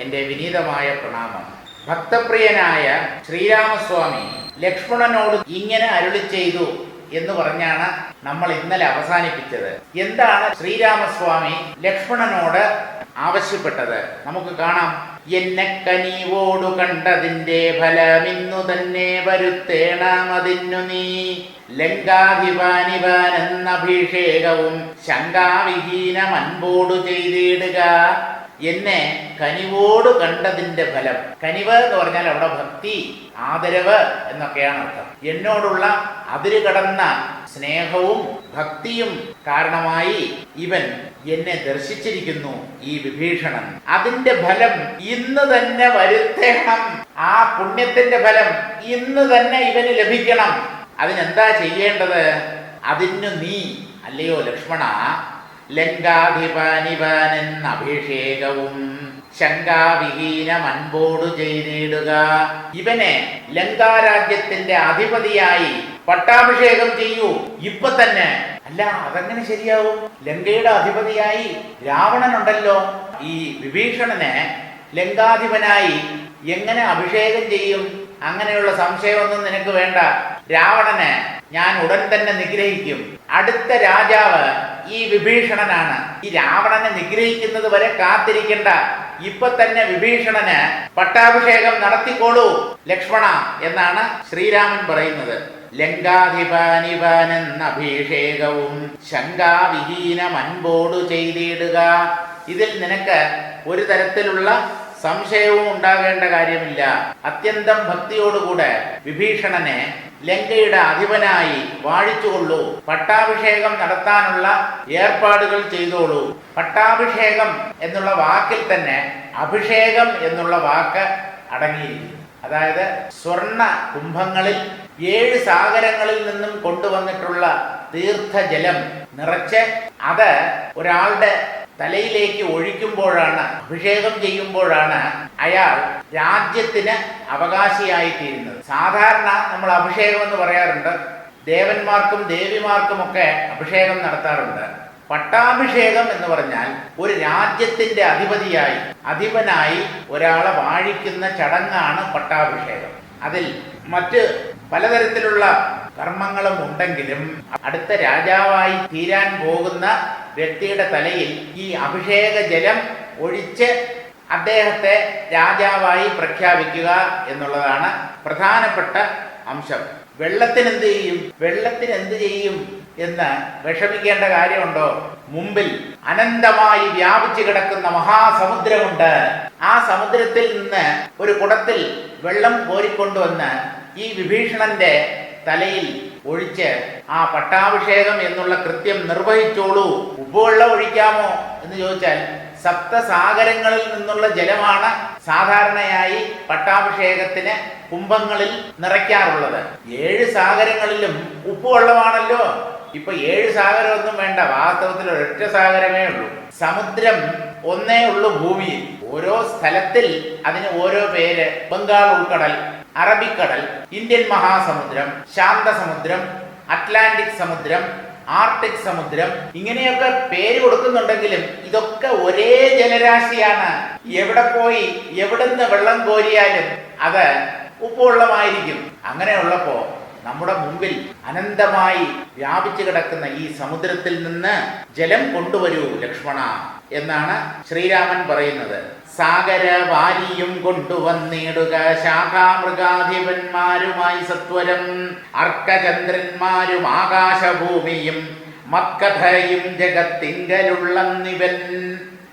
എന്റെ വിനീതമായ പ്രണാമം. ഭക്തപ്രിയനായ ശ്രീരാമസ്വാമി ലക്ഷ്മണനോട് ഇങ്ങനെ അരുളി ചെയ്തു എന്ന് പറഞ്ഞാണ് നമ്മൾ ഇന്നലെ അവസാനിപ്പിച്ചത്. എന്താണ് ശ്രീരാമസ്വാമി ലക്ഷ്മണനോട് ആവശ്യപ്പെട്ടത്? നമുക്ക് കാണാം. എന്നെ കനിവോടു കണ്ടതിന്റെ ഫലമിന്നു തന്നെ വരുത്തേണമതിന്നു നീ. ലങ്കാധിപാനിപാൻ എന്ന അഭിഷേകവും ശങ്കാവിഹീനമൻപോടു ചെയ്തിടുക. എന്നെ കനിവോട് കണ്ടതിന്റെ ഫലം. കനിവ് എന്ന് പറഞ്ഞാൽ അവിടെ ഭക്തി ആദരവ് എന്നൊക്കെയാണ് അർത്ഥം. എന്നോടുള്ള അതിര് കടന്ന സ്നേഹവും ഭക്തിയും കാരണമായി ഇവൻ എന്നെ ദർശിച്ചിരിക്കുന്നു ഈ വിഭീഷണൻ. അതിന്റെ ഫലം ഇന്ന് തന്നെ വരുത്തേണം. ആ പുണ്യത്തിന്റെ ഫലം ഇന്ന് തന്നെ ഇവന് ലഭിക്കണം. അതിനെന്താ ചെയ്യേണ്ടത്? അതിന് നീ അല്ലയോ ലക്ഷ്മണ ലങ്കാധിപാനിപാനെന്ന അഭിഷേകവും ശങ്കാവിഹീന അൻപോടു ചെയ്തിടുക. ഇവനെ ലങ്കാരാജ്യത്തിന്റെ അധിപതിയായി പട്ടാഭിഷേകം ചെയ്യൂ. ഇപ്പൊ തന്നെ. അല്ല അതെങ്ങനെ ശരിയാവും? ലങ്കയുടെ അധിപതിയായി രാവണനുണ്ടല്ലോ. ഈ വിഭീഷണനെ ലങ്കാധിപനായി എങ്ങനെ അഭിഷേകം ചെയ്യും? അങ്ങനെയുള്ള സംശയമൊന്നും നിനക്ക് വേണ്ട. രാവണനെ ഞാൻ ഉടൻ തന്നെ നിഗ്രഹിക്കും. അടുത്ത രാജാവ് ഈ വിഭീഷണനാണ്. ഈ രാവണനെ നിഗ്രഹിക്കുന്നത് വരെ കാത്തിരിക്കേണ്ട. ഇപ്പൊ തന്നെ വിഭീഷണന് പട്ടാഭിഷേകം നടത്തിക്കോളൂ ലക്ഷ്മണ എന്നാണ് ശ്രീരാമൻ പറയുന്നത്. ലങ്കാധിപാനിപാനെന്ന അഭിഷേകവും ശങ്കാവിഹീന മൻപോടു ചെയ്തിടുക. ഇതിൽ നിനക്ക് ഒരു തരത്തിലുള്ള സംശയവും ഉണ്ടാകേണ്ട കാര്യമില്ല. അത്യന്തം ഭക്തിയോടുകൂടെ വിഭീഷണനെ ലങ്കയുടെ അധിപനായി വാഴിച്ചുകൊള്ളൂ. പട്ടാഭിഷേകം നടത്താനുള്ള ഏർപ്പാടുകൾ ചെയ്തോളൂ. പട്ടാഭിഷേകം എന്നുള്ള വാക്കിൽ തന്നെ അഭിഷേകം എന്നുള്ള വാക്ക് അടങ്ങിയിരിക്കുന്നു. അതായത് സ്വർണ കുംഭങ്ങളിൽ ഏഴ് സാഗരങ്ങളിൽ നിന്നും കൊണ്ടുവന്നിട്ടുള്ള തീർത്ഥജലം നിറച്ച് അത് ഒരാളുടെ തലയിലേക്ക് ഒഴിക്കുമ്പോഴാണ് അഭിഷേകം ചെയ്യുമ്പോഴാണ് അയാൾ രാജ്യത്തിന് അവകാശിയായി തീരുന്നത് സാധാരണ നമ്മൾ അഭിഷേകം എന്ന് പറയാറുണ്ട്. ദേവന്മാർക്കും ദേവിമാർക്കും ഒക്കെ അഭിഷേകം നടത്താറുണ്ട്. പട്ടാഭിഷേകം എന്ന് പറഞ്ഞാൽ ഒരു രാജ്യത്തിന്റെ അധിപതിയായി അധിപനായി ഒരാളെ വാഴിക്കുന്ന ചടങ്ങാണ് പട്ടാഭിഷേകം. അതിൽ മറ്റ് പലതരത്തിലുള്ള കർമ്മങ്ങളും ഉണ്ടെങ്കിലും അടുത്ത രാജാവായി തീരാൻ പോകുന്ന വ്യക്തിയുടെ തലയിൽ ഈ അഭിഷേക ജലം ഒഴിച്ച് അദ്ദേഹത്തെ രാജാവായി പ്രഖ്യാപിക്കുക എന്നുള്ളതാണ് പ്രധാനപ്പെട്ട അംശം. വെള്ളത്തിന് എന്ത് ചെയ്യും? വെള്ളത്തിന് എന്ത് ചെയ്യും എന്ന് വിഷമിക്കേണ്ട കാര്യമുണ്ടോ? മുമ്പിൽ അനന്തമായി വ്യാപിച്ചു കിടക്കുന്ന മഹാസമുദ്രമുണ്ട്. ആ സമുദ്രത്തിൽ നിന്ന് ഒരു കുടത്തിൽ വെള്ളം കോരിക്കൊണ്ടുവന്ന് ഈ വിഭീഷണന്റെ തലയിൽ ഒഴിച്ച് ആ പട്ടാഭിഷേകം എന്നുള്ള കൃത്യം നിർവഹിച്ചോളൂ. ഉപ്പുവെള്ളം ഒഴിക്കാമോ എന്ന് ചോദിച്ചാൽ സപ്തസാഗരങ്ങളിൽ നിന്നുള്ള ജലമാണ് സാധാരണയായി പട്ടാഭിഷേകത്തിന് കുംഭങ്ങളിൽ നിറയ്ക്കാറുള്ളത്. ഏഴ് സാഗരങ്ങളിലും ഉപ്പുവെള്ളമാണല്ലോ. ഇപ്പൊ ഏഴ് സാഗരമൊന്നും വേണ്ട. വാസ്തവത്തിൽ ഒരൊറ്റ സാഗരമേ ഉള്ളൂ. സമുദ്രം ഒന്നേ ഉള്ളൂ ഭൂമിയിൽ. ഓരോ സ്ഥലത്തിൽ അതിന് ഓരോ പേര്. ബംഗാൾ ഉൾക്കടൽ. അറബിക്കടൽ ഇന്ത്യൻ മഹാസമുദ്രം ശാന്തസമുദ്രം അറ്റ്ലാന്റിക് സമുദ്രം ആർട്ടിക് സമുദ്രം ഇങ്ങനെയൊക്കെ പേര് കൊടുക്കുന്നുണ്ടെങ്കിലും ഇതൊക്കെ ഒരേ ജലരാശിയാണ്. എവിടെ പോയി എവിടുന്ന് വെള്ളം കോരിയാലും അത് ഉപ്പുവെള്ളമായിരിക്കും. അങ്ങനെയുള്ളപ്പോ നമ്മുടെ മുമ്പിൽ അനന്തമായി വ്യാപിച്ചു കിടക്കുന്ന ഈ സമുദ്രത്തിൽ നിന്ന് ജലം കൊണ്ടുവരൂ ലക്ഷ്മണ. എന്നാണ് ശ്രീരാമൻ പറയുന്നത്. സാഗര വാരിയും കൊണ്ടുവന്നിടുക ശാഖാമൃഗാധിപന്മാരുമായി സത്വരം അർക്കചന്ദ്രന്മാരും ആകാശഭൂമിയും മക്കഥയും ജഗത്തിങ്കലുള്ളന്നിവൻ.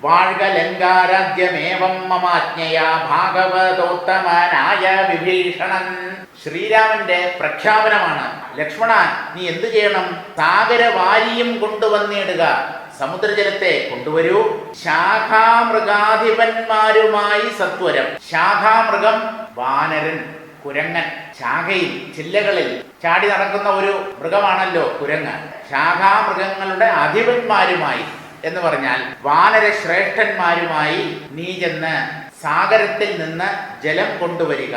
വാഴ്ക ലങ്കാരാജ്യമേവം മമാജ്ഞയാ ഭാഗവതോത്തമനായ വിഭീഷണൻ. ശ്രീരാമന്റെ പ്രഖ്യാപനമാണ് ലക്ഷ്മണ നീ എന്തു ചെയ്യണം? സാഗരവാരിയും കൊണ്ടുവന്നിടുക സമുദ്രജലത്തെ കൊണ്ടുവരൂ. ശാഖാമൃഗാധിപന്മാരുമായി സത്വരം. ശാഖാമൃഗം വാനരൻ കുരങ്ങൻ ശാഖയിൽ ചില്ലകളിൽ ചാടി നടക്കുന്ന ഒരു മൃഗമാണല്ലോ കുരങ്ങൻ. ശാഖാമൃഗങ്ങളുടെ അധിപന്മാരുമായി എന്ന് പറഞ്ഞാൽ വാനര ശ്രേഷ്ഠന്മാരുമായി നീ ചെന്ന് സാഗരത്തിൽ നിന്ന് ജലം കൊണ്ടുവരിക.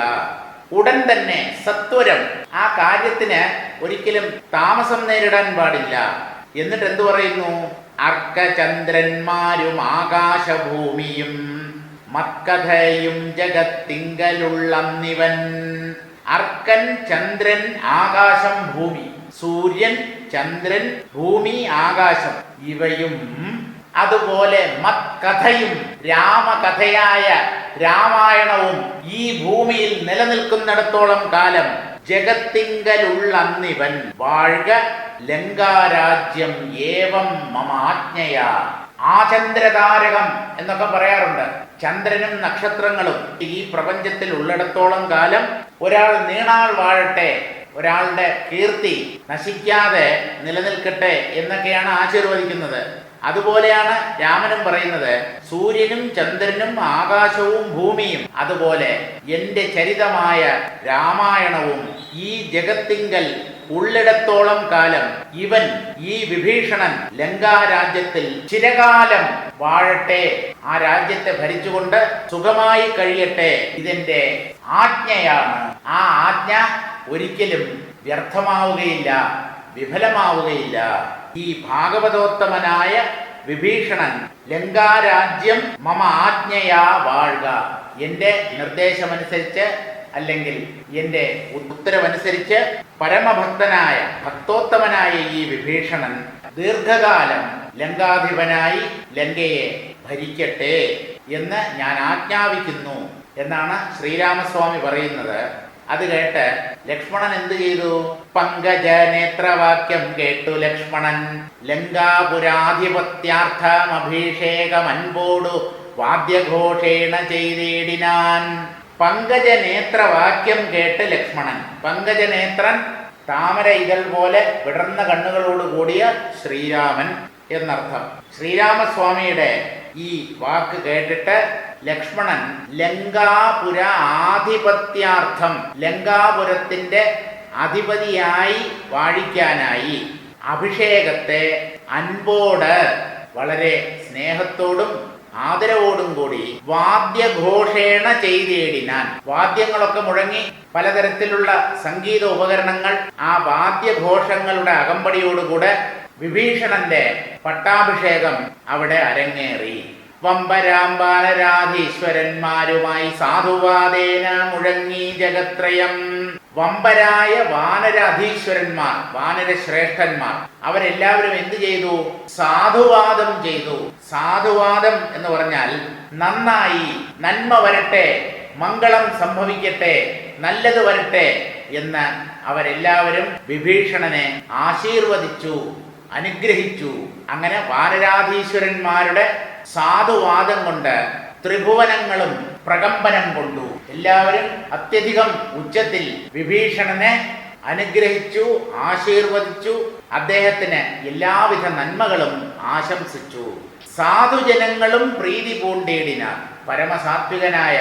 ഉടൻ തന്നെ സത്വരം. ആ കാര്യത്തിന് ഒരിക്കലും താമസം നേരിടാൻ പാടില്ല. എന്നിട്ട് എന്തു പറയുന്നു? അർക്കചന്ദ്രന്മാരും ആകാശഭൂമിയും മക്കഥയും ജഗത്തിങ്കലുള്ളന്നിവൻ. അർക്കൻ ചന്ദ്രൻ ആകാശം ഭൂമി സൂര്യൻ ചന്ദ്രൻ ഭൂമി ആകാശം. ഇവയും അതുപോലെ മത്കഥയും രാമകഥയായ രാമായണവും ഈ ഭൂമിയിൽ നിലനിൽക്കുന്നിടത്തോളം കാലം ജഗത്തിങ്കലുള്ളന്നിവൻ വാഴ്ക ലങ്കാരാജ്യം ഏവം മമാജ്ഞയാ ആചന്ദ്രതാരകം എന്നൊക്കെ പറയാറുണ്ട്. ചന്ദ്രനും നക്ഷത്രങ്ങളും ഈ പ്രപഞ്ചത്തിൽ ഉള്ളിടത്തോളം കാലം ഒരാൾ നീണാൾ വാഴട്ടെ ഒരാളുടെ കീർത്തി നശിക്കാതെ നിലനിൽക്കട്ടെ എന്നൊക്കെയാണ് ആശീർവദിക്കുന്നത്. അതുപോലെയാണ് രാമനും പറയുന്നത് സൂര്യനും ചന്ദ്രനും ആകാശവും ഭൂമിയും. അതുപോലെ എന്റെ ചരിതമായ രാമായണവും ഈ ജഗത്തിങ്കൽ ഉള്ളിടത്തോളം കാലം ഇവൻ ഈ വിഭീഷണൻ ലങ്കാരാജ്യത്തിൽ ചിരകാലം വാഴട്ടെ. ആ രാജ്യത്തെ ഭരിച്ചുകൊണ്ട് സുഖമായി കഴിയട്ടെ. ഇതിന്റെ ആജ്ഞയാണ്. ആ ആജ്ഞ ഒരിക്കലും വ്യർത്ഥമാവുകയില്ല വിഫലമാവുകയില്ല. ഈ ഭാഗവതോത്തമനായ വിഭീഷണൻ ലങ്കാരാജ്യം മമ ആജ്ഞയാ വാഴുക. എന്റെ നിർദ്ദേശമനുസരിച്ച് അല്ലെങ്കിൽ എന്റെ ഉത്തരവനുസരിച്ച് പരമഭക്തനായ ഭക്തോത്തമനായ ഈ വിഭീഷണൻ ദീർഘകാലം ലങ്കാധിപനായി ലങ്കയെ ഭരിക്കട്ടെ എന്ന് ഞാൻ ആജ്ഞാപിക്കുന്നു എന്നാണ് ശ്രീരാമസ്വാമി പറയുന്നത്. അത് കേട്ട് ലക്ഷ്മണൻ എന്ത് ചെയ്തു? പങ്കജ നേത്രവാക്യം കേട്ടു ലക്ഷ്മണൻ. ലങ്കാപുരാധിപത്യാർത്ഥം അഭിഷേകമൻപോടു വാദ്യഘോഷേണ ചെയ്തേടിനാൻ. പങ്കജ നേത്രവാക്യം കേട്ട് ലക്ഷ്മണൻ. പങ്കജനേത്രൻ താമര ഇതൾ പോലെ വിടർന്ന കണ്ണുകളോട് കൂടിയ ശ്രീരാമൻ എന്നർത്ഥം. ശ്രീരാമസ്വാമിയുടെ ഈ വാക്ക് കേട്ടിട്ട് ലക്ഷ്മണൻ ലങ്കാപുര ആധിപത്യാർത്ഥം ലങ്കാപുരത്തിന്റെ അധിപതിയായി വാഴിക്കാനായി അഭിഷേകത്തെ അൻപോട് വളരെ സ്നേഹത്തോടും ആദരവോടും കൂടി വാദ്യഘോഷേണ ചെയ്തേടിനാൻ. വാദ്യങ്ങളൊക്കെ മുഴങ്ങി പലതരത്തിലുള്ള സംഗീത ഉപകരണങ്ങൾ ആ വാദ്യഘോഷങ്ങളുടെ അകമ്പടിയോടുകൂടെ വിഭീഷണന്റെ പട്ടാഭിഷേകം അവിടെ അരങ്ങേറി. വമ്പരാമ്പാലരാധീശ്വരന്മാരുമായി സാധുവാദേന മുഴങ്ങി ജഗത്രയം. വമ്പരായ വാനരാധീശ്വരന്മാർ വാനരശ്രേഷ്ഠന്മാർ അവരെല്ലാവരും എന്തു ചെയ്തു? സാധുവാദം ചെയ്തു. സാധുവാദം എന്ന് പറഞ്ഞാൽ നന്നായി നന്മ വരട്ടെ മംഗളം സംഭവിക്കട്ടെ നല്ലത് വരട്ടെ എന്ന് അവരെല്ലാവരും വിഭീഷണനെ ആശീർവദിച്ചു അനുഗ്രഹിച്ചു. അങ്ങനെ വാനരാധീശ്വരന്മാരുടെ സാധുവാദം കൊണ്ട് ത്രിഭുവനങ്ങളും പ്രകമ്പനം കൊണ്ടു. എല്ലാവരും അത്യധികം ഉച്ചത്തിൽ വിഭീഷണനെ അനുഗ്രഹിച്ചു ആശീർവദിച്ചു അദ്ദേഹത്തിന് എല്ലാവിധ നന്മകളും ആശംസിച്ചു. സാധുജനങ്ങളും പ്രീതി പൂണ്ടേടിനാൽ പരമസാത്വികനായ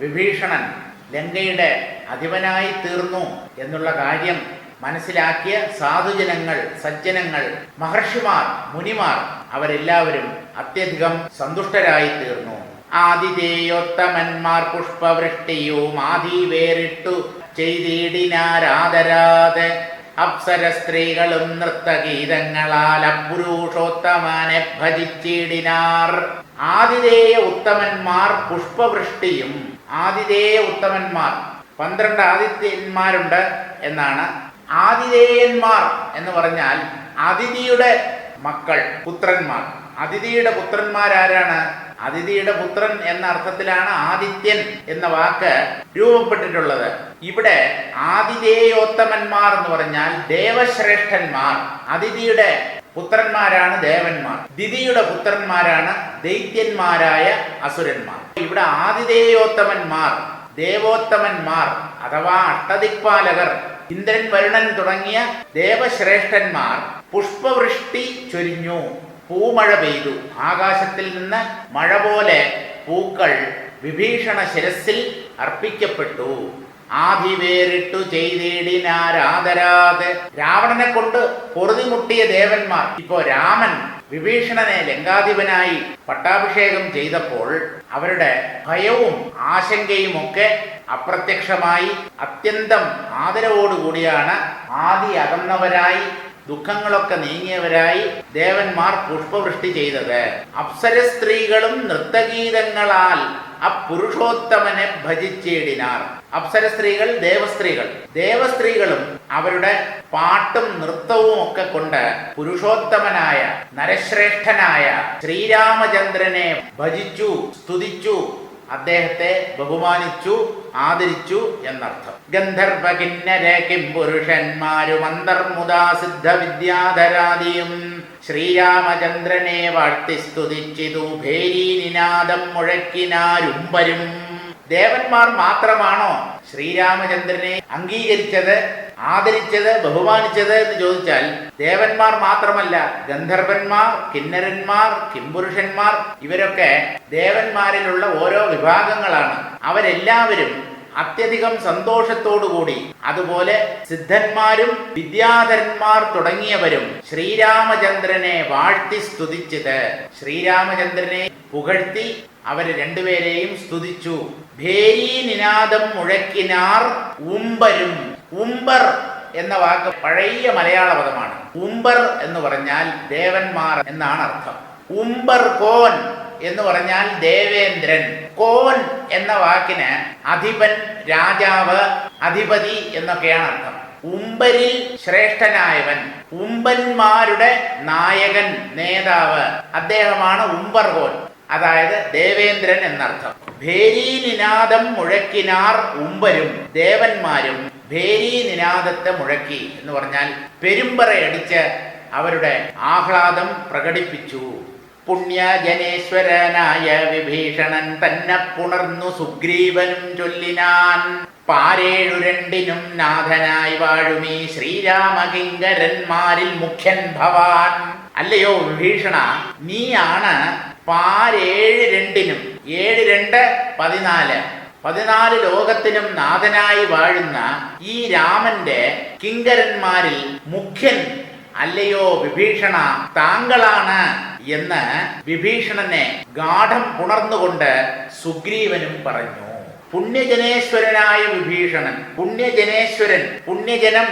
വിഭീഷണൻ ലങ്കയുടെ അധിപനായി തീർന്നു എന്നുള്ള കാര്യം മനസ്സിലാക്കിയ സാധുജനങ്ങൾ സജ്ജനങ്ങൾ മഹർഷിമാർ മുനിമാർ അവരെല്ലാവരും അത്യധികം സന്തുഷ്ടരായി തീർന്നു ആതിഥേയോത്തമന്മാർ പുഷ്പവൃഷ്ടിയും ആദി വേറിട്ടു ചെയ്തിടിനാരാധരാതെ അപ്സര സ്ത്രീകളും നൃത്തഗീതങ്ങളാൽ അപുരുഷോത്തമനെ ഭജിച്ചിടിനാർ. ആതിഥേയ ഉത്തമന്മാർ പുഷ്പവൃഷ്ടിയും ആതിഥേയ ഉത്തമന്മാർ പന്ത്രണ്ട് ആദിത്യന്മാരുണ്ട് എന്നാണ് ആതിഥേയന്മാർ എന്ന് പറഞ്ഞാൽ അതിഥിയുടെ മക്കൾ പുത്രന്മാർ. അതിഥിയുടെ പുത്രന്മാരാരാണ്? അതിഥിയുടെ പുത്രൻ എന്ന അർത്ഥത്തിലാണ് ആദിത്യൻ എന്ന വാക്ക് രൂപപ്പെട്ടിട്ടുള്ളത്. ഇവിടെ ആതിഥേയോത്തമന്മാർ എന്ന് പറഞ്ഞാൽ ദേവശ്രേഷ്ഠന്മാർ. അതിഥിയുടെ പുത്രന്മാരാണ് ദേവന്മാർ. ദിതിയുടെ പുത്രന്മാരാണ് ദൈത്യന്മാരായ അസുരന്മാർ. ഇവിടെ ആതിഥേയോത്തമന്മാർ ദേവോത്തമന്മാർ അഥവാ അഷ്ടദിക്പാലകർ ഇന്ദ്രൻ വരുണൻ തുടങ്ങിയ ദേവശ്രേഷ്ഠന്മാർ പുഷ്പവൃഷ്ടി ചൊരിഞ്ഞു പൂമഴ പെയ്തു. ആകാശത്തിൽ നിന്ന് മഴ പോലെ പൂക്കൾ വിഭീഷണ ശിരസിൽ അർപ്പിക്കപ്പെട്ടു. ആധിവേറിട്ടു ചെയ്തിടിനാരാധരാത്. രാവണനെ കൊണ്ട് പൊറുതിമുട്ടിയ ദേവന്മാർ. ഇപ്പോ രാമൻ വിഭീഷണനെ ലങ്കാധിപനായി പട്ടാഭിഷേകം ചെയ്തപ്പോൾ അവരുടെ ഭയവും ആശങ്കയും ഒക്കെ അപ്രത്യക്ഷമായി അത്യന്തം ആദരവോടുകൂടിയാണ് ആദി അകന്നവരായി ദുഃഖങ്ങളൊക്കെ നീങ്ങിയവരായി ദേവന്മാർ പുഷ്പവൃഷ്ടി ചെയ്തത്. അപ്സര സ്ത്രീകളും നൃത്തഗീതങ്ങളാൽ അപ്പുരുഷോത്തമനെ ഭജിച്ചേടിനാർ. അപ്സര സ്ത്രീകൾ ദേവസ്ത്രീകൾ. ദേവസ്ത്രീകളും അവരുടെ പാട്ടും നൃത്തവും ഒക്കെ കൊണ്ട് പുരുഷോത്തമനായ നരശ്രേഷ്ഠനായ ശ്രീരാമചന്ദ്രനെ ഭജിച്ചു സ്തുതിച്ചു അദ്ദേഹത്തെ ബഹുമാനിച്ചു ആദരിച്ചു എന്നർത്ഥം. ഗന്ധർവ കിന്നര കിം പുരുഷന്മാരും അന്തർമുദാ സിദ്ധ വിദ്യാധരാദിയും ശ്രീരാമചന്ദ്രനെ വാഴ്ത്തി സ്തുതിച്ചിതു ഭേരീനിനാദം മുഴക്കിനാരുമ്പരും ദേവന്മാർ മാത്രമാണോ ശ്രീരാമചന്ദ്രനെ അംഗീകരിച്ചത് ആദരിച്ചത് ബഹുമാനിച്ചത് എന്ന് ചോദിച്ചാൽ ദേവന്മാർ മാത്രമല്ല ഗന്ധർവന്മാർ കിന്നരന്മാർ കിംപുരുഷന്മാർ ഇവരൊക്കെ ദേവന്മാരിലുള്ള ഓരോ വിഭാഗങ്ങളാണ്. അവരെല്ലാവരും അത്യധികം സന്തോഷത്തോടുകൂടി അതുപോലെ സിദ്ധന്മാരും വിദ്യാധരന്മാർ തുടങ്ങിയവരും ശ്രീരാമചന്ദ്രനെ വാഴ്ത്തി സ്തുതിച്ചത്. ശ്രീരാമചന്ദ്രനെ പുകഴ്ത്തി അവർ രണ്ടുപേരെയും സ്തുതിച്ചു. ഭേരി നിനാദം മുഴക്കിനാർ ഉംബരും. ഉംബർ എന്ന വാക്ക് പഴയ മലയാള പദമാണ്. ഉംബർ എന്ന് പറഞ്ഞാൽ ദേവന്മാർ എന്നാണ് അർത്ഥം. ഉമ്പർ കോൻ എന്ന് പറഞ്ഞാൽ ദേവേന്ദ്രൻ. കോൻ എന്ന വാക്കിന് അധിപൻ രാജാവ് അധിപതി എന്നൊക്കെയാണ് അർത്ഥം. ഉമ്പരിൽ ശ്രേഷ്ഠനായവൻ. ഉമ്പന്മാരുടെ നായകൻ നേതാവ്. അദ്ദേഹമാണ് ഉമ്പർകോൻ അതായത് ദേവേന്ദ്രൻ എന്നർത്ഥം. ഭേരി നിനാദം മുഴക്കിനാർ ഉമ്പരും ദേവന്മാരും ഭേരി നിനാദത്തെ മുഴക്കി എന്ന് പറഞ്ഞാൽ പെരുമ്പറയടിച്ച് അവരുടെ ആഹ്ലാദം പ്രകടിപ്പിച്ചു. പുണ്യജനേശ്വരനായ വിഭീഷണൻ തന്നെ പുണർന്നു സുഗ്രീവനും ചൊല്ലിനാൻ. പാരേഴു രണ്ടിനും നാഥനായി വാഴുമീ ശ്രീരാമകിങ്കരന്മാരിൽ മുഖ്യൻ ഭവാൻ. അല്ലയോ വിഭീഷണ നീയാണ് പാരേഴ് രണ്ടിനും ഏഴ് രണ്ട് പതിനാല്. പതിനാല് ലോകത്തിനും നാഥനായി വാഴുന്ന ഈ രാമന്റെ കിങ്കരന്മാരിൽ മുഖ്യൻ അല്ലയോ വിഭീഷണ? താങ്കളാണ് എന്ന് വിഭീഷണനെ ഗാഠം ഉണർന്നുകൊണ്ട് സുഗ്രീവനും പറഞ്ഞു. പുണ്യജനേശ്വരനായ വിഭീഷണൻ പുണ്യജനേശ്വരൻ പുണ്യജനം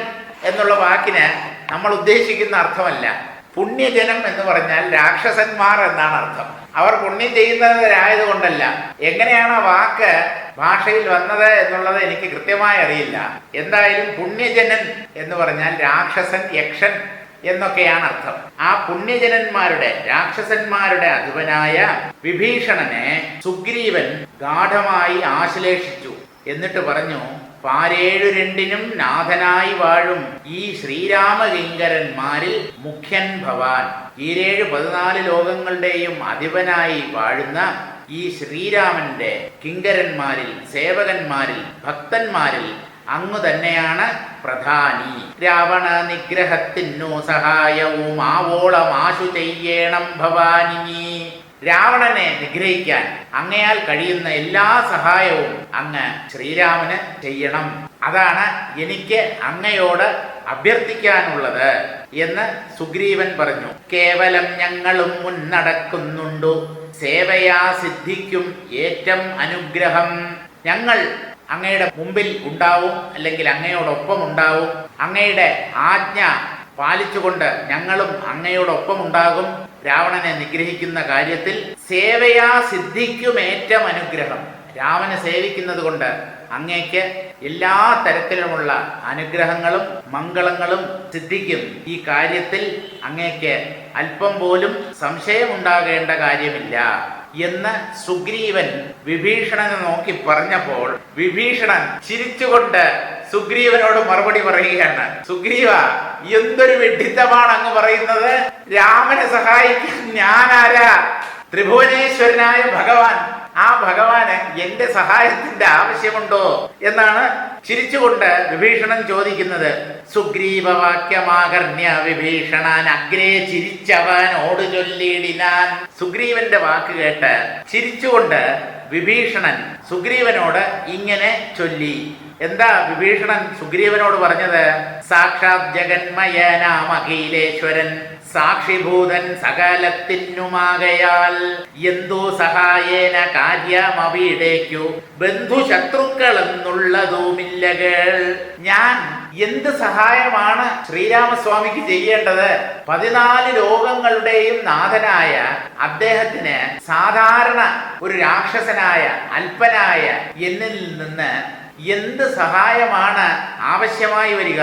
എന്നുള്ള വാക്കിന് നമ്മൾ ഉദ്ദേശിക്കുന്ന അർത്ഥമല്ല. പുണ്യജനം എന്ന് പറഞ്ഞാൽ രാക്ഷസന്മാർ എന്നാണ് അർത്ഥം. അവർ പുണ്യം ചെയ്യുന്നവരായതുകൊണ്ടല്ല. എങ്ങനെയാണ് ആ വാക്ക് ഭാഷയിൽ വന്നത് എന്നുള്ളത് എനിക്ക് കൃത്യമായി അറിയില്ല. എന്തായാലും പുണ്യജനൻ എന്ന് പറഞ്ഞാൽ രാക്ഷസൻ യക്ഷൻ എന്നൊക്കെയാണ് അർത്ഥം. ആ പുണ്യജനന്മാരുടെ രാക്ഷസന്മാരുടെ അധിപനായ വിഭീഷണനെ സുഗ്രീവൻ ഗാഠമായി ആശ്ലേഷിച്ചു. എന്നിട്ട് പറഞ്ഞു പാരേഴു രണ്ടിനും നാഥനായി വാഴും ഈ ശ്രീരാമകിങ്കരന്മാരിൽ മുഖ്യൻ ഭവാൻ. ഈരേഴ് പതിനാല് ലോകങ്ങളുടെയും അധിപനായി വാഴുന്ന ഈ ശ്രീരാമന്റെ കിങ്കരന്മാരിൽ സേവകന്മാരിൽ ഭക്തന്മാരിൽ അങ്ങു തന്നെയാണ് പ്രധാനി. രാവണ നിഗ്രഹത്തിനു സഹായവും ആവോളം ആശു ഭവാനി ഭവാനിനി. രാവണനെ നിഗ്രഹിക്കാൻ അങ്ങയാൽ കഴിയുന്ന എല്ലാ സഹായവും അങ്ങ് ശ്രീരാമന് ചെയ്യണം. അതാണ് എനിക്ക് അങ്ങയോട് അഭ്യർത്ഥിക്കാനുള്ളത് എന്ന് സുഗ്രീവൻ പറഞ്ഞു. കേവലം ഞങ്ങളും മുന്നടക്കുന്നുണ്ടു. സേവയാ സിദ്ധിക്കും ഏറ്റം അനുഗ്രഹം. ഞങ്ങൾ അങ്ങയുടെ മുമ്പിൽ ഉണ്ടാവും അല്ലെങ്കിൽ അങ്ങയോടൊപ്പം ഉണ്ടാവും. അങ്ങയുടെ ആജ്ഞ പാലിച്ചുകൊണ്ട് ഞങ്ങളും അങ്ങയോടൊപ്പം ഉണ്ടാകും. രാവണനെ നിഗ്രഹിക്കുന്ന കാര്യത്തിൽ സേവയാ സിദ്ധിക്കുമേറ്റം അനുഗ്രഹം. രാമനെ സേവിക്കുന്നത് കൊണ്ട് അങ്ങേക്ക് എല്ലാ തരത്തിലുമുള്ള അനുഗ്രഹങ്ങളും മംഗളങ്ങളും സിദ്ധിക്കും. ഈ കാര്യത്തിൽ അങ്ങേക്ക് അല്പം പോലും സംശയമുണ്ടാകേണ്ട കാര്യമില്ല എന്ന് സുഗ്രീവൻ വിഭീഷണനെ നോക്കി പറഞ്ഞപ്പോൾ വിഭീഷണൻ ചിരിച്ചുകൊണ്ട് സുഗ്രീവനോട് മറുപടി പറയുകയാണ്. സുഗ്രീവ എന്തൊരു വിഡിത്തമാണ് അങ്ങ് പറയുന്നത്? രാമനെ സഹായിക്കാൻ ഞാനാരാ? ത്രിഭുവനേശ്വരനായ ഭഗവാൻ. ആ ഭഗവാന് എന്റെ സഹായത്തിന്റെ ആവശ്യമുണ്ടോ? എന്നാണ് ചിരിച്ചുകൊണ്ട് വിഭീഷണൻ ചോദിക്കുന്നത്. സുഗ്രീവവാക്യമാകർണ്യ വിഭീഷണൻ അഗ്രേ ചിരിച്ചവനോട് ചൊല്ലിയിടിനാൻ സുഗ്രീവന്റെ വാക്ക് കേട്ട് ചിരിച്ചുകൊണ്ട് വിഭീഷണൻ സുഗ്രീവനോട് ഇങ്ങനെ ചൊല്ലി. എന്താ വിഭീഷണൻ സുഗ്രീവനോട് പറഞ്ഞത്? സാക്ഷാത് ജഗന്മയനാം അഖിലേശ്വരൻ സാക്ഷിഭൂതൻ സകലത്തിനുമാകയാൽ എന്തു സഹായേന കാര്യമവിടേക്കു. ബന്ധുശത്രുക്കൾ എന്നുള്ളതുമില്ലകൾ ഞാൻ എന്ത് സഹായമാണ് ശ്രീരാമസ്വാമിക്ക് ചെയ്യേണ്ടത്? പതിനാല് ലോകങ്ങളുടെയും നാഥനായ അദ്ദേഹത്തിന് സാധാരണ ഒരു രാക്ഷസനായ അല്പനായ എന്നിൽ നിന്ന് എന്ത് സഹായമാണ് ആവശ്യമായി വരിക?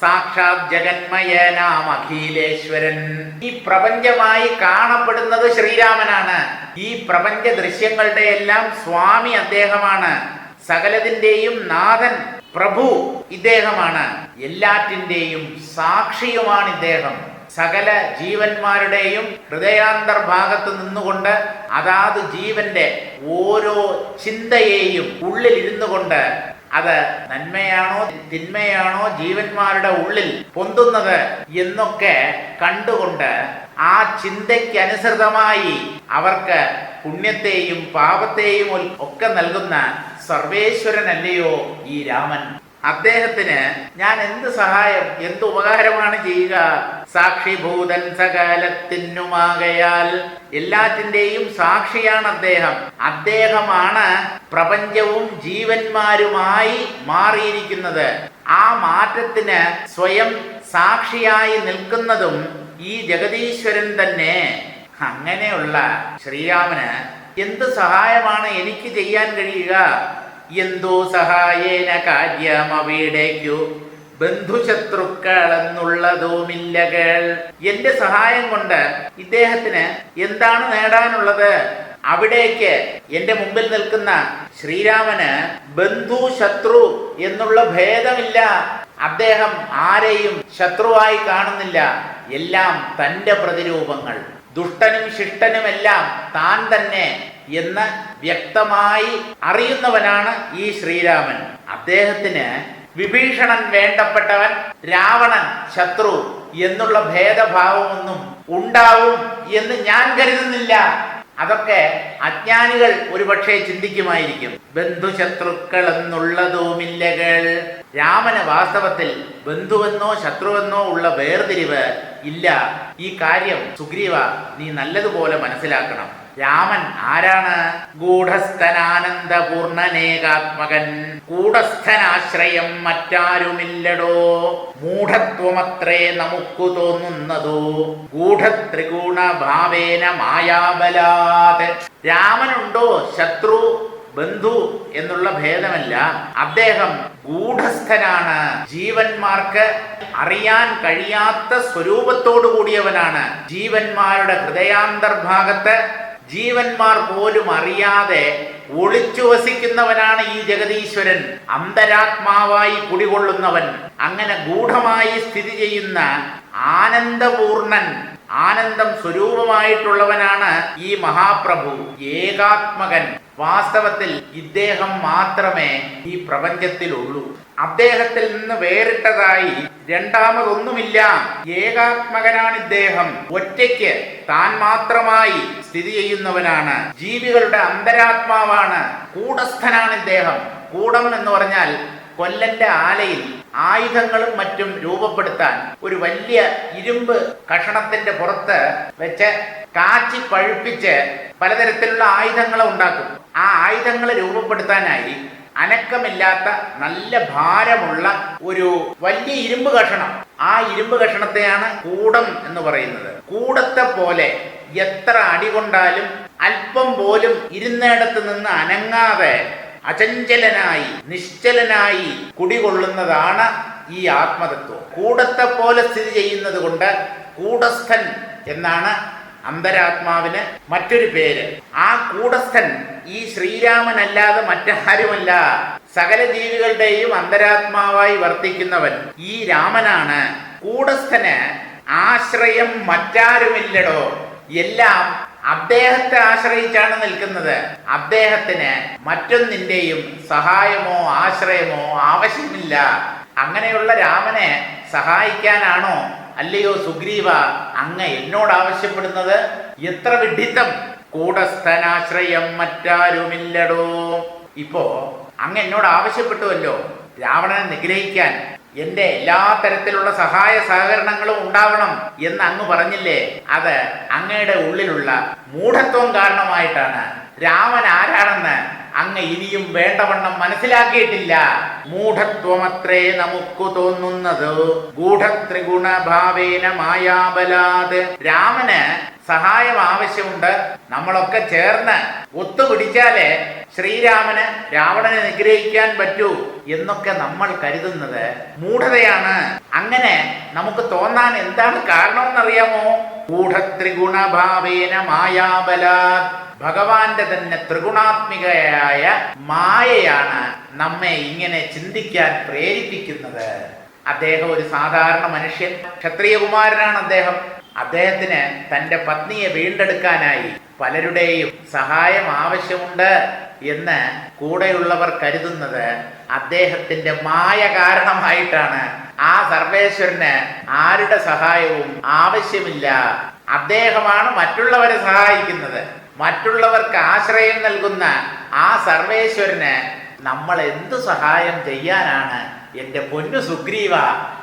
സാക്ഷാത് ജഗന്മയനാം അഖിലേശ്വരൻ. ഈ പ്രപഞ്ചമായി കാണപ്പെടുന്നത് ശ്രീരാമനാണ്. ഈ പ്രപഞ്ച ദൃശ്യങ്ങളുടെ എല്ലാം സ്വാമി അദ്ദേഹമാണ്. സകലതിന്റെയും നാഥൻ പ്രഭു ഇദ്ദേഹമാണ്. എല്ലാറ്റിന്റെയും സാക്ഷിയുമാണ് ഇദ്ദേഹം. സകല ജീവന്മാരുടെയും ഹൃദയാന്തർഭാഗത്ത് നിന്നുകൊണ്ട് അതാത് ജീവന്റെ ഓരോ ചിന്തയെയും ഉള്ളിലിരുന്നു കൊണ്ട് അത് നന്മയാണോ തിന്മയാണോ ജീവന്മാരുടെ ഉള്ളിൽ പൊന്തുന്നത് എന്നൊക്കെ കണ്ടുകൊണ്ട് ആ ചിന്തയ്ക്കനുസൃതമായി അവർക്ക് പുണ്യത്തെയും പാപത്തെയും ഒക്കെ നൽകുന്ന സർവേശ്വരനല്ലയോ ഈ രാമൻ? അദ്ദേഹത്തിന് ഞാൻ എന്ത് സഹായം എന്ത് ഉപകാരമാണ് ചെയ്യുക? സാക്ഷിഭൂതൻ സകാലത്തിനുമാകയാൽ എല്ലാത്തിന്റെയും സാക്ഷിയാണ് അദ്ദേഹം. അദ്ദേഹമാണ് പ്രപഞ്ചവും ജീവന്മാരുമായി മാറിയിരിക്കുന്നത്. ആ മാറ്റത്തിന് സ്വയം സാക്ഷിയായി നിൽക്കുന്നതും ഈ ജഗദീശ്വരൻ തന്നെ. അങ്ങനെയുള്ള ശ്രീരാമന് എന്ത് സഹായമാണ് എനിക്ക് ചെയ്യാൻ കഴിയുക? എന്തോ സഹായേന കാര്യമവിടേക്കു ബന്ധുശത്രുക്കൾ എന്നുള്ളതുമില്ലകൾ എന്റെ സഹായം കൊണ്ട് ഇദ്ദേഹത്തിന് എന്താണ് നേടാനുള്ളത്? അവിടേക്ക് എന്റെ മുമ്പിൽ നിൽക്കുന്ന ശ്രീരാമന് ബന്ധു ശത്രു എന്നുള്ള ഭേദമില്ല. അദ്ദേഹം ആരെയും ശത്രുവായി കാണുന്നില്ല. എല്ലാം തന്റെ പ്രതിരൂപങ്ങൾ. ദുഷ്ടനും ശിഷ്ടനുമെല്ലാം താൻ തന്നെ എന്ന് വ്യക്തമായി അറിയുന്നവനാണ് ഈ ശ്രീരാമൻ. അദ്ദേഹത്തിന് വിഭീഷണൻ വേണ്ടപ്പെട്ടവൻ രാവണൻ ശത്രു എന്നുള്ള ഭേദഭാവമൊന്നും ഉണ്ടാവും എന്ന് ഞാൻ കരുതുന്നില്ല. അതൊക്കെ അജ്ഞാനികൾ ഒരുപക്ഷെ ചിന്തിക്കുമായിരിക്കും. ബന്ധുശത്രുക്കൾ എന്നുള്ളതുമില്ലകൾ രാമന് വാസ്തവത്തിൽ ബന്ധുവെന്നോ ശത്രുവെന്നോ ഉള്ള വേർതിരിവ് ഇല്ല. ഈ കാര്യം സുഗ്രീവ നീ നല്ലതുപോലെ മനസ്സിലാക്കണം. രാമൻ ആരാണ്? ഗൂഢസ്ഥനാനന്ദപൂർണനേകാത്മകൻ. കൂടസ്ഥനാശ്രയം മറ്റാരുമില്ലടോ. മൂഢത്വമത്രേ നമുക്ക് തോന്നുന്നതോ. ഗൂഢത്രിഗുണ ഭാവേന മായാബലാത്. രാമനുണ്ടോ ശത്രു? ബന്ധു എന്നുള്ള ഭേദമല്ല. അദ്ദേഹം ഗൂഢസ്ഥനാണ്. ജീവന്മാർക്ക് അറിയാൻ കഴിയാത്ത സ്വരൂപത്തോടു കൂടിയവനാണ്. ജീവന്മാരുടെ ഹൃദയാന്തർഭാഗത്ത് ജീവന്മാർ പോലും അറിയാതെ ഒളിച്ചു വസിക്കുന്നവനാണ് ഈ ജഗതീശ്വരൻ. അന്തരാത്മാവായി കുടികൊള്ളുന്നവൻ. അങ്ങനെ ഗൂഢമായി സ്ഥിതി ചെയ്യുന്ന ആനന്ദപൂർണൻ ആനന്ദം സ്വരൂപമായിട്ടുള്ളവനാണ് ഈ മഹാപ്രഭു ഏകാത്മകൻ. വാസ്തവത്തിൽ ഇദ്ദേഹം മാത്രമേ ഈ പ്രപഞ്ചത്തിലുള്ളൂ. അദ്ദേഹത്തിൽ നിന്ന് വേറിട്ടതായി രണ്ടാമതൊന്നുമില്ല. ഏകാത്മകനാണ് ഇദ്ദേഹം. ഒറ്റയ്ക്ക് താൻ മാത്രമായി സ്ഥിതി ചെയ്യുന്നവനാണ്. ജീവികളുടെ അന്തരാത്മാവാണ്. കൂടസ്ഥനാണ് ഇദ്ദേഹം. കൂടം എന്ന് പറഞ്ഞാൽ കൊല്ലന്റെ ആലയിൽ ആയുധങ്ങളും മറ്റും രൂപപ്പെടുത്താൻ ഒരു വലിയ ഇരുമ്പ് കഷണത്തിന്റെ പുറത്ത് വെച്ച് കാച്ചി പഴുപ്പിച്ച് പലതരത്തിലുള്ള ആയുധങ്ങളെ ഉണ്ടാക്കും. ആ ആയുധങ്ങൾ രൂപപ്പെടുത്താനായി അനക്കമില്ലാത്ത നല്ല ഭാരമുള്ള ഒരു വലിയ ഇരുമ്പ് കഷണം. ആ ഇരുമ്പ് കഷണത്തെയാണ് കൂടം എന്ന് പറയുന്നത്. കൂടത്തെ പോലെ എത്ര അടി കൊണ്ടാലും അല്പം പോലും ഇരുന്നിടത്ത് നിന്ന് അനങ്ങാതെ അചഞ്ചലനായി നിശ്ചലനായി കുടികൊള്ളുന്നതാണ് ഈ ആത്മതത്വം. കൂടത്തെ പോലെ സ്ഥിതി ചെയ്യുന്നത് കൊണ്ട് കൂടസ്ഥൻ എന്നാണ് അന്തരാത്മാവിന് മറ്റൊരു പേര്. ആ കൂടസ്ഥൻ ഈ ശ്രീരാമനല്ലാതെ മറ്റാരുമല്ല. സകല ജീവികളുടെയും അന്തരാത്മാവായി വർത്തിക്കുന്നവൻ ഈ രാമനാണ്. കൂടസ്ഥന് ആശ്രയം മറ്റാരുമില്ലടോ. എല്ലാം അദ്ദേഹത്തെ ആശ്രയിച്ചാണ് നിൽക്കുന്നത്. അദ്ദേഹത്തിന് മറ്റൊന്നിന്റെയും സഹായമോ ആശ്രയമോ ആവശ്യമില്ല. അങ്ങനെയുള്ള രാമനെ സഹായിക്കാനാണോ അല്ലയോ സുഗ്രീവ അങ്ങ് എന്നോട് ആവശ്യപ്പെടുന്നത്? എത്ര വിഡിത്തം. കൂടസ്ഥനാശ്രയം മറ്റാരുമില്ലടോ. ഇപ്പോ അങ്ങ് എന്നോട് ആവശ്യപ്പെട്ടുവല്ലോ രാവണനെ നിഗ്രഹിക്കാൻ. എന്റെ എല്ലാ തരത്തിലുള്ള സഹായ സഹകരണങ്ങളും ഉണ്ടാവണം എന്ന് അങ്ങ് പറഞ്ഞില്ലേ? അത് അങ്ങയുടെ ഉള്ളിലുള്ള മൂഢത്വം കാരണമായിട്ടാണ് രാമൻ ആരാണെന്ന് അങ്ങ് ഇനിയും വേണ്ടവണ്ണം മനസ്സിലാക്കിയിട്ടില്ല. മൂഢത്വമത്രേ നമുക്ക് തോന്നുന്നത്. ഗൂഢത്രിഗുണഭാവേന മായാബലാത്. രാമന് സഹായം ആവശ്യമുണ്ട്. നമ്മളൊക്കെ ചേർന്ന് ഒത്തുപിടിച്ചാലേ ശ്രീരാമന് രാവണനെ നിഗ്രഹിക്കാൻ പറ്റൂ എന്നൊക്കെ നമ്മൾ കരുതുന്നത്. മൂഢതയാണ്. അങ്ങനെ നമുക്ക് തോന്നാൻ എന്താണ് കാരണമെന്നറിയാമോ? ഗൂഢത്രിഗുണഭാവേന മായാബല ഭഗവാന്റെ തന്നെ ത്രിഗുണാത്മികയായ മായയാണ് നമ്മെ ഇങ്ങനെ ചിന്തിക്കാൻ പ്രേരിപ്പിക്കുന്നത്. അദ്ദേഹം ഒരു സാധാരണ മനുഷ്യൻ ക്ഷത്രിയകുമാരനാണ് അദ്ദേഹം. അദ്ദേഹത്തിന് തന്റെ പത്നിയെ വീണ്ടെടുക്കാനായി പലരുടെയും സഹായം ആവശ്യമുണ്ട് എന്ന് കൂടെയുള്ളവർ കരുതുന്നത് അദ്ദേഹത്തിന്റെ മായ കാരണമായിട്ടാണ്. സർവേശ്വരന് ആരുടെ സഹായവും ആവശ്യമില്ല. അദ്ദേഹമാണ് മറ്റുള്ളവരെ സഹായിക്കുന്നത്. മറ്റുള്ളവർക്ക് ആശ്രയം നൽകുന്ന ആ സർവേശ്വരന് നമ്മൾ എന്ത് സഹായം ചെയ്യാനാണ് എന്റെ പൊന്നു സുഗ്രീവ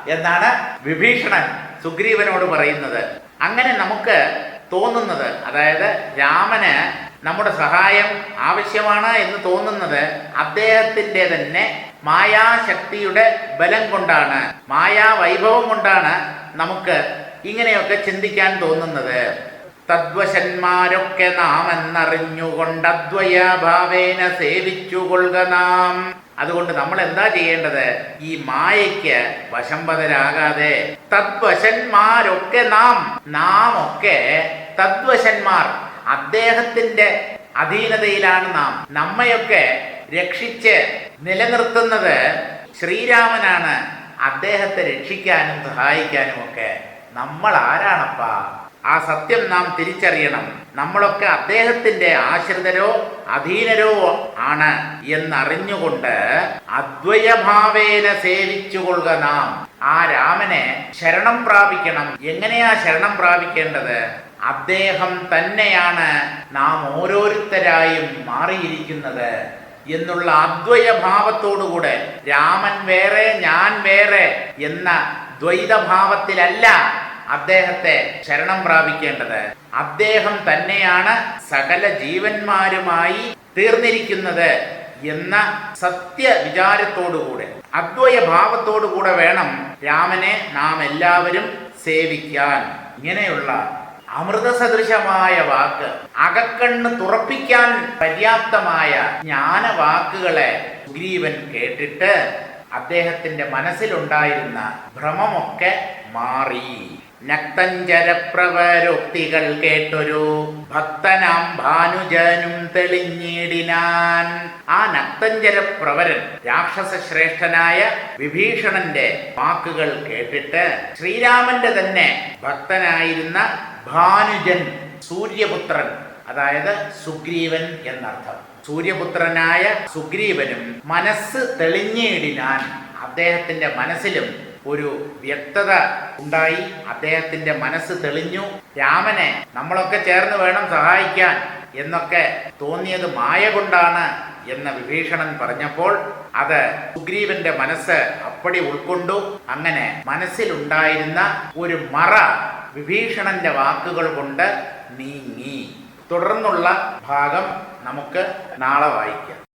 എന്നാണ് വിഭീഷണൻ സുഗ്രീവനോട് പറയുന്നത്. അങ്ങനെ നമുക്ക് തോന്നുന്നത്. അതായത് രാമന് നമ്മുടെ സഹായം ആവശ്യമാണ് എന്ന് തോന്നുന്നത് അദ്ദേഹത്തിന്റെ തന്നെ മായാശക്തിയുടെ ബലം കൊണ്ടാണ് മായാവൈഭവം കൊണ്ടാണ് നമുക്ക് ഇങ്ങനെയൊക്കെ ചിന്തിക്കാൻ തോന്നുന്നത്. തദ്വശന്മാരൊക്കെ നാം എന്നറിഞ്ഞുകൊണ്ട് അദ്വയഭാവേന സേവിച്ചുകൊള്ളുക നാം. അതുകൊണ്ട് നമ്മൾ എന്താ ചെയ്യേണ്ടത്? ഈ മായയ്ക്ക് വശംബദരാകാതെ തദ്വശന്മാരൊക്കെ നാം നാം ഒക്കെ തദ്വശന്മാർ അദ്ദേഹത്തിന്റെ അധീനതയിലാണ് നാം. നമ്മയൊക്കെ രക്ഷിച്ച് നിലനിർത്തുന്നത് ശ്രീരാമനാണ്. അദ്ദേഹത്തെ രക്ഷിക്കാനും സഹായിക്കാനും ഒക്കെ നമ്മൾ ആരാണപ്പാ? ആ സത്യം നാം തിരിച്ചറിയണം. നമ്മളൊക്കെ അദ്ദേഹത്തിന്റെ ആശ്രിതരോ അധീനരോ ആണ് എന്നറിഞ്ഞുകൊണ്ട് അദ്വയഭാവേന സേവിച്ചുകൊള്ളുക നാം. ആ രാമനെ ശരണം പ്രാപിക്കണം. എങ്ങനെയാ ശരണം പ്രാപിക്കേണ്ടത്? അദ്ദേഹം തന്നെയാണ് നാം ഓരോരുത്തരായും മാറിയിരിക്കുന്നത് എന്നുള്ള അദ്വയഭാവത്തോടുകൂടെ രാമൻ വേറെ ഞാൻ വേറെ എന്ന ദ്വൈതഭാവത്തിലല്ല അദ്ദേഹത്തെ ശരണം പ്രാപിക്കേണ്ടത്. അദ്ദേഹം തന്നെയാണ് സകല ജീവന്മാരുമായി തീർന്നിരിക്കുന്നത് എന്ന സത്യ വിചാരത്തോടുകൂടെ അദ്വയ ഭാവത്തോടുകൂടെ വേണം രാമനെ നാം എല്ലാവരും സേവിക്കാൻ. ഇങ്ങനെയുള്ള അമൃതസദൃശമായ വാക്ക്. അകക്കണ്ണ് തുറപ്പിക്കാൻ പര്യാപ്തമായ ജ്ഞാനവാക്കുകളെ സുഗ്രീവൻ കേട്ടിട്ട് അദ്ദേഹത്തിന്റെ മനസ്സിലുണ്ടായിരുന്ന ഭ്രമമൊക്കെ മാറി. നക്തഞ്ചരപ്രവരോക്തികൾ കേട്ടൊരു ഭക്തനാം ഭാനുജനും തെളിഞ്ഞിടിനാൻ. ആ നക്തഞ്ചരപ്രവരൻ രാക്ഷസ ശ്രേഷ്ഠനായ വിഭീഷണന്റെ വാക്കുകൾ കേട്ടിട്ട് ശ്രീരാമന്റെ തന്നെ ഭക്തനായിരുന്ന ഭാനുജൻ സൂര്യപുത്രൻ അതായത് സുഗ്രീവൻ എന്നർത്ഥം. സൂര്യപുത്രനായ സുഗ്രീവനും മനസ്സ് തെളിഞ്ഞിടിനാൻ അദ്ദേഹത്തിന്റെ മനസ്സിലും ഒരു വ്യക്തത ഉണ്ടായി. അദ്ദേഹത്തിന്റെ മനസ്സ് തെളിഞ്ഞു. രാമനെ നമ്മളൊക്കെ ചേർന്ന് വേണം സഹായിക്കാൻ എന്നൊക്കെ തോന്നിയത് മായ കൊണ്ടാണ് എന്ന് വിഭീഷണൻ പറഞ്ഞപ്പോൾ അത് സുഗ്രീവന്റെ മനസ്സ് അപ്പടി ഉൾക്കൊണ്ടു. അങ്ങനെ മനസ്സിലുണ്ടായിരുന്ന ഒരു മറ വിഭീഷണന്റെ വാക്കുകൾ കൊണ്ട് നീങ്ങി. തുടർന്നുള്ള ഭാഗം നമുക്ക് നാളെ വായിക്കാം.